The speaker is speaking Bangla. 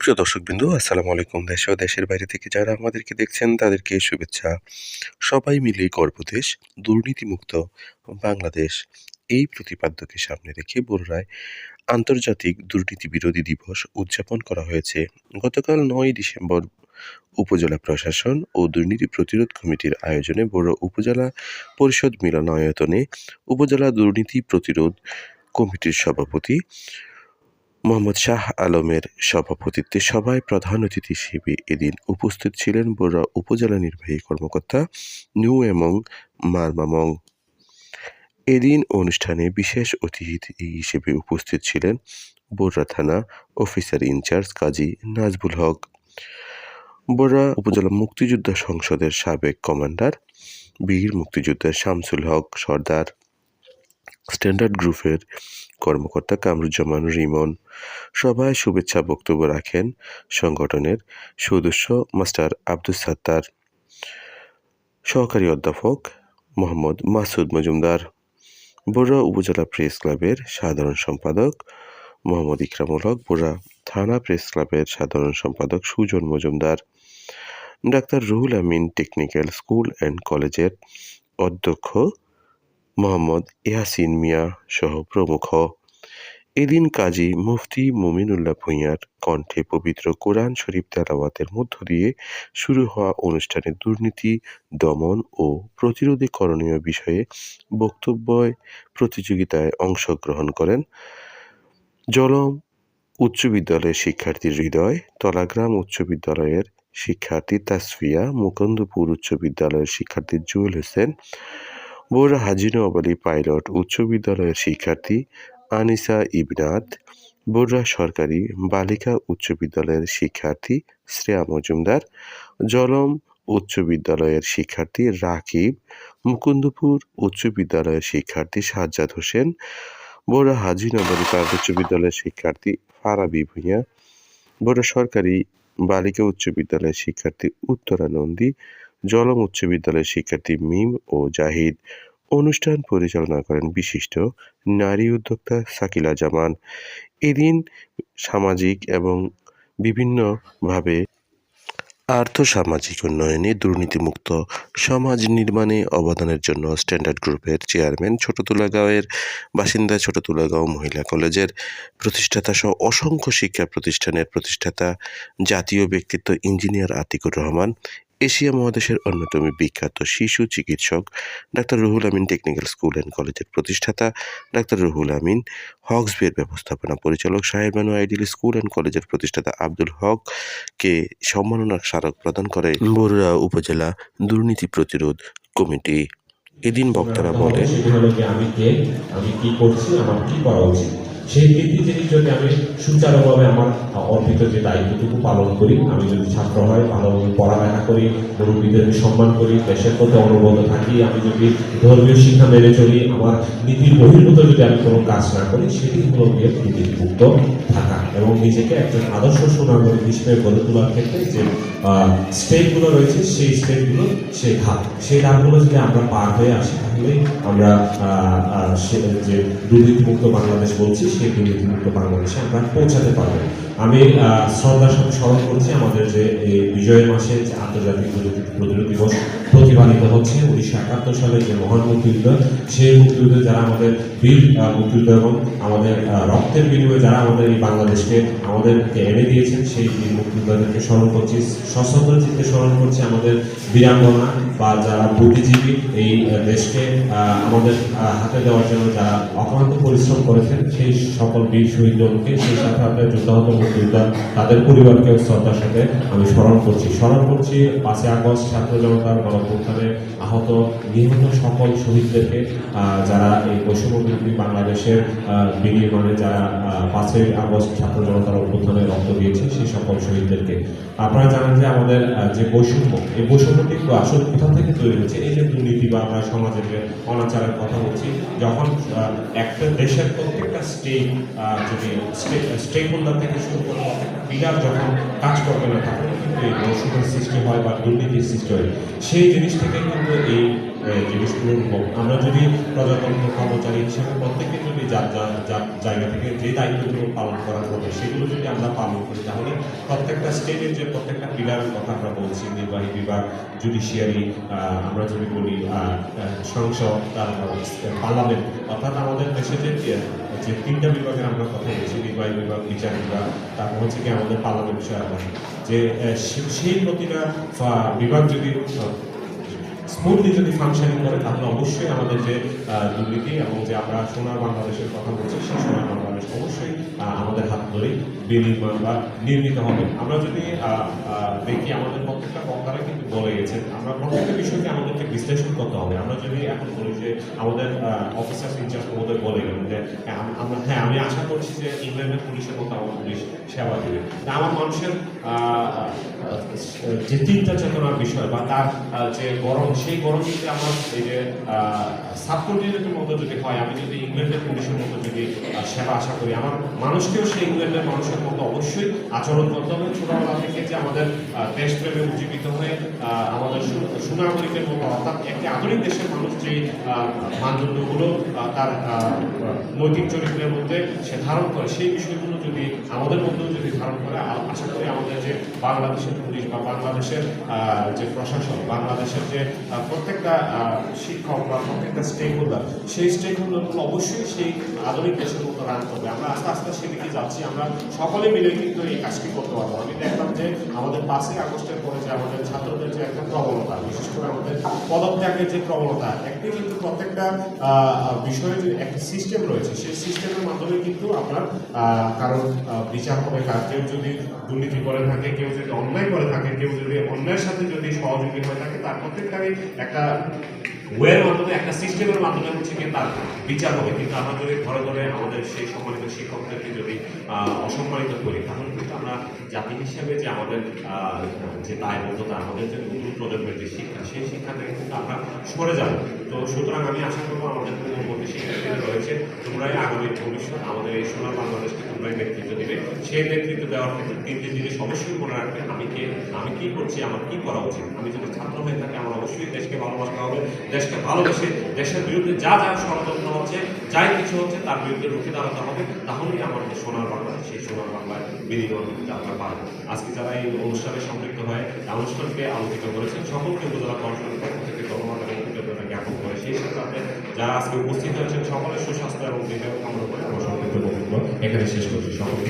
প্রিয় দর্শকবৃন্দ, আসসালামু আলাইকুম। দেশ ও দেশের বাইরে থেকে যারা আমাদেরকে দেখছেন, তাদেরকে শুভেচ্ছা। সবাই মিলে গর্বদেশ দুর্নীতিমুক্ত বাংলাদেশ এই প্রতিপাদ্যকে সামনে রেখে বড়রায় আন্তর্জাতিক দুর্নীতি বিরোধী দিবস উদযাপন করা হয়েছে। গতকাল নয় ডিসেম্বর উপজেলা প্রশাসন ও দুর্নীতি প্রতিরোধ কমিটির আয়োজনে বড় উপজেলা পরিষদ মিলনায়তনে উপজেলা দুর্নীতি প্রতিরোধ কমিটির সভাপতি মোহাম্মদ শাহ আলমের সভাপতিত্বে সভায় প্রধান অতিথি হিসেবে এদিন উপস্থিত ছিলেন বড়ুয়া উপজেলা নির্বাহী কর্মকর্তা নিউ এবং মারমামং এদিন অনুষ্ঠানে বিশেষ অতিথি হিসেবে উপস্থিত ছিলেন বড়ুয়া থানা officer in charge Kazi Nazbul Haque. Barua upazila মুক্তিযোদ্ধা সংসদের সাবেক কমান্ডার, বীর মুক্তিযোদ্ধা শামসুল হক সর্দার। স্ট্যান্ডার্ড গ্রুপের কর্মকর্তা কামরুজ্জামান রিমন সভায় শুভেচ্ছা বক্তব্য রাখেন সংগঠনের সদস্য মাস্টার আব্দুস সাত্তার, সহকারী অধ্যাপক মোহাম্মদ মাসুদ মজুমদার বড়ুয়া উপজেলা প্রেস ক্লাবের সাধারণ সম্পাদক মোহাম্মদ ইকরামুল হক বড়ুয়া থানা প্রেস ক্লাবের সাধারণ সম্পাদক Sujan Majumdar, doctor Ruhul Amin technical school and কলেজের অধ্যক্ষ মোহাম্মদ ইয়াসিন মিয়া সহ প্রমুখ। এদিন কাজী মুফতি মুমিনুল্লাহ ভূঁইয়ার কণ্ঠে পবিত্র কোরআন শরীফ তেলাওয়াতের মধ্য দিয়ে শুরু হওয়া অনুষ্ঠানে দুর্নীতি, দমন ও প্রতিরোধে করণীয় বিষয়ে বক্তব্য প্রতিযোগিতায় অংশগ্রহণ করেন জলম উচ্চ বিদ্যালয়ের শিক্ষার্থী হৃদয়, তলাগ্রাম উচ্চ বিদ্যালয়ের শিক্ষার্থী তাসফিয়া, মুকুন্দপুর উচ্চ বিদ্যালয়ের শিক্ষার্থী জুয়েল হোসেন বোরা হাজি নওয়াব আলী পাইলট উচ্চ বিদ্যালয়ের শিক্ষার্থী আনিসা ইবনাত বোররা সরকারি বালিকা উচ্চ বিদ্যালয়ের শিক্ষার্থী শ্রেয়া মজুমদার, জলম উচ্চ বিদ্যালয়ের শিক্ষার্থী রাকিব, মুকুন্দপুর উচ্চ বিদ্যালয়ের শিক্ষার্থী সাজ্জাদ হোসেন বোরা হাজি উচ্চ বিদ্যালয়ের শিক্ষার্থী ফারাবি ভূঁইয়া বোরা সরকারি বালিকা উচ্চ বিদ্যালয়ের শিক্ষার্থী উত্তরা নন্দী জলম উচ্চ বিদ্যালয়ের শিক্ষার্থী মিম ও জাহিদ অনুষ্ঠান পরিচালনা করেন বিশিষ্ট নারী উদ্যোক্তা সাকিলা জামান। এদিন সামাজিক এবং বিভিন্নভাবে আর্থসামাজিক উন্নয়নে দুর্নীতিমুক্ত সমাজ নির্মাণে অবদানের জন্য স্ট্যান্ডার্ড গ্রুপের চেয়ারম্যান ছোটতুলাগাঁওয়ের বাসিন্দা ছোটতুলাগাঁও মহিলা কলেজের প্রতিষ্ঠাতা সহ অসংখ্য শিক্ষা প্রতিষ্ঠানের প্রতিষ্ঠাতা জাতীয় ব্যক্তিত্ব ইঞ্জিনিয়ার আতিকুর রহমান এশিয়া মহাদেশের অন্যতম বিখ্যাত শিশু চিকিৎসক doctor Ruhul Amin technical school and কলেজের প্রতিষ্ঠাতা ডাক্তার রুহুল আমিন হকসবের ব্যবস্থাপনা পরিচালক সাহেব বানু আইডিয়াল স্কুল অ্যান্ড কলেজের প্রতিষ্ঠাতা আব্দুল হককে সম্মাননা স্মারক প্রদান করে। বরুড়া উপজেলা দুর্নীতি প্রতিরোধ কমিটি। এদিন বক্তারা বলেন কি কে? আমি কি করছি? আমার কি করা উচিত? সেই জিনিস যদি আমি সুচারুভাবে আমার অর্পিত যে দায়িত্বটুকু পালন করি, আমি যদি ছাত্র হয় ভালোভাবে পড়ালেখা করি, মুরব্বীদেরকে সম্মান করি, দেশের প্রতি অনুবদ্ধ থাকি, আমি যদি ধর্মীয় শিক্ষা মেনে চলি, আমার নীতির বহির্ভূত যদি আমি কোনো কাজ না করি সেটি হলো গিয়ে নীতিমুক্ত থাকা এবং নিজেকে একজন আদর্শ সুনাগরিক হিসেবে গড়ে তোলার ক্ষেত্রে যে স্টেপগুলো রয়েছে, সেই স্টেপগুলো সেই ধাপ সেই ধাপগুলো যদি আমরা পার হয়ে আসি, তাহলে আমরা সে- যে দুর্নীতিমুক্ত বাংলাদেশ বলছি সেই দুর্নীতিমুক্ত বাংলাদেশে আমরা পৌঁছাতে পারব আমি শ্রদ্ধার সাথে স্মরণ করছি আমাদের যে এই বিজয়ের মাসে যে আন্তর্জাতিক প্রতিরোধ দিবস প্রতিপালিত হচ্ছে, উনিশশো একাত্তর সালে যে মহান মুক্তিযুদ্ধ, সেই মুক্তিযুদ্ধে যারা আমাদের বীর মুক্তিযুদ্ধ এবং আমাদের রক্তের বিনিময়ে যারা আমাদের এই বাংলাদেশকে, আমাদেরকে এনে দিয়েছেন, সেই বীর মুক্তিযোদ্ধাদেরকে স্মরণ করছি। সশস্ত্র স্মরণ করছি আমাদের বীরাঙ্গনা বা যারা বুদ্ধিজীবী এই দেশকে আমাদের হাতে দেওয়ার জন্য যারা অক্লান্ত পরিশ্রম করেছেন, সেই সকল বীর শহীদদেরকে সেই সাথে আপনার যুদ্ধাহত মুক্তিযোদ্ধা তাদের পরিবারকে, শ্রদ্ধার সাথে আমি স্মরণ করছি। স্মরণ করছি, পাঁচই আগস্ট ছাত্র জনতার গণপ্রস্থানে আহত নিহত সকল শহীদদেরকে যারা এই বৈষম্য বাংলাদেশের বিনির্মাণে যারা পাঁচই আগস্ট ছাত্র জনতার অভ্যুত্থানে রক্ত দিয়েছে, সেই সকল শহীদদেরকে। আপনারা জানেন যে আমাদের যে বৈষম্য, এই বৈষম্যটি আসলে কোথা থেকে তৈরি হচ্ছে? এই যে দুর্নীতি বা আমরা সমাজের অনাচারের কথা বলছি, যখন একটা দেশের প্রত্যেকটা স্টেট যদি স্টেক হোল্ডার থেকে শুরু পিলার যখন কাজ করবে না তখন এই মৌসুমের সৃষ্টি হয় বা দুর্নীতির সৃষ্টি হয় সেই জিনিস থেকে কিন্তু এই এ, জিনিসগুলোর হোক আমরা যদি প্রজাতন্ত্র কর্মচারী হিসেবে প্রত্যেকে যদি যার জায়গা থেকে যে দায়িত্বগুলো পালন করা হবে সেগুলো যদি আমরা পালন করি তাহলে প্রত্যেকটা স্টেটের যে প্রত্যেকটা পিলারের কথা আমরা বলছি নির্বাহী বিভাগ জুডিশিয়ারি আমরা যদি বলি সংসদ তারপর পার্লামেন্ট অর্থাৎ আমাদের দেশে যে যে তিনটা বিভাগের আমরা কথা বলছি নির্বাহী বিভাগ বিচার বিভাগ তারপর হচ্ছে কি আমাদের পার্লামেন্ট যে আহ, সে- সেই প্রতিটা বিভাগ যদি স্মুথলি যদি ফাংশনিং করে তাহলে অবশ্যই আমাদের যে দুর্নীতি এবং যে আমরা সোনার বাংলাদেশের কথা বলছি সেই সোনার বাংলাদেশ অবশ্যই আমাদের হাত ধরেই বিনির্মাণ বা নির্মিত হবে। আমরা যদি দেখি আমাদের প্রত্যেকটা বক্তারা কিন্তু বলে গেছেন আমরা প্রত্যেকটা বিষয়কে আমাদেরকে বিশ্লেষণ করতে হবে। আমরা যদি এখন বলি যে আমাদের অফিসার ইনচার্জ মহোদয় বলে গেলেন যে হ্যাঁ, আমরা হ্যাঁ আমি আশা করছি যে ইংল্যান্ডের পুলিশের মতো আমার পুলিশ সেবা দেবে। তা আমার মানুষের যে চিন্তা চেতনার বিষয় বা তার যে গরম সেই গরম যদি আমার এই যে সাবকন্টিনেন্টের মতো যদি হয় আমি যদি ইংল্যান্ডের পুলিশের মতো যদি সেবা আশা করি আমার মানুষকেও সেই ইংল্যান্ডের মানুষের মতো অবশ্যই আচরণ করতে হবে। ছোটবেলা থেকে যে আমাদের দেশপ্রেমে উজ্জীবিত হয়ে আমাদের সুনাগরিকের মতো অর্থাৎ একটি আধুনিক দেশের মানুষ যে মানদণ্ডগুলো তার নৈতিক চরিত্রের মধ্যে সে ধারণ করে, সেই বিষয়গুলো যদি আমাদের মধ্যেও যদি ধারণ করে আশা করি আমাদের যে বাংলাদেশের পুলিশ বা বাংলাদেশের যে প্রশাসন, বাংলাদেশের যে প্রত্যেকটা শিক্ষক বা প্রত্যেকটা স্টেক হোল্ডার সেই স্টেক হোল্ডারগুলো অবশ্যই সেই আধুনিক দেশের মতো রান করবে। আমরা আস্তে আস্তে সেদিকে যাচ্ছি, আমরা সকলে মিলে কিন্তু এই কাজটি করতে পারব। আমি দেখলাম যে আমাদের পাঁচই আগস্টের পরে যে আমাদের ছাত্রদের যে একটা প্রবণতা বিশেষ করে আমাদের পদত্যাগের যে প্রবণতা একটি কিন্তু প্রত্যেকটা বিষয়ে যে একটা সিস্টেম রয়েছে, সেই সিস্টেমের মাধ্যমে কিন্তু আপনার কারণ বিচার হবে কার কেউ যদি দুর্নীতি করে থাকে, কেউ যদি অন্যায় করে থাকে, কেউ যদি অন্যায়ের সাথে যদি সহযোগী হয়ে থাকে, তার প্রত্যেকটাই একটা ওয়ের মাধ্যমে একটা সিস্টেমের মাধ্যমে হচ্ছে কি তার বিচার হবে। কিন্তু আমরা যদি ধরে ধরে আমাদের সেই সম্মানিত শিক্ষকদেরকে যদি অসম্মানিত করি, তাহলে কিন্তু আমরা জাতি হিসেবে যে আমাদের যে দায়বদ্ধতা, আমাদের যে নতুন প্রজন্মের যে শিক্ষা, সেই শিক্ষা থেকে কিন্তু আমরা সরে যাব। তো সুতরাং আমি আশা করব আমাদের পূর্ববর্তী শিক্ষার্থীরা রয়েছে। তোমরাই আগামী ভবিষ্যৎ আমাদের এই সোনার বাংলাদেশকে তোমরাই নেতৃত্ব দিবে সেই নেতৃত্ব দেওয়ার ক্ষেত্রে তিনটি জিনিস অবশ্যই মনে রাখবে আমি কে, আমি কি করছি, আমার কি করা উচিত? আমি যদি ছাত্র হয়ে থাকি, আমার অবশ্যই দেশকে ভালোবাসতে হবে, দেশকে ভালোবেসে দেশের বিরুদ্ধে যা যা ষড়যন্ত্র হচ্ছে, যাই কিছু হচ্ছে, তার বিরুদ্ধে রুখে দাঁড়াতে হবে। তাহলেই আমার যে সোনার বাংলা, সেই সোনার বাংলায় বিনিয়োগ করতে আমরা পারব। আজকে যারা এই অনুষ্ঠানে সম্পৃক্ত হয় অনুষ্ঠানকে আলোচিত করেছেন, সকলকে উপজেলা প্রশাসনের পক্ষ থেকে ধন্যবাদ কৃতজ্ঞতা জ্ঞাপন করে সেই সাথে যারা আজকে উপস্থিত হয়েছেন সকলের সুস্বাস্থ্য এবং দীর্ঘ কামনা করে আমার সংক্ষিপ্ত বক্তব্য এখানে শেষ করছি। সকলকে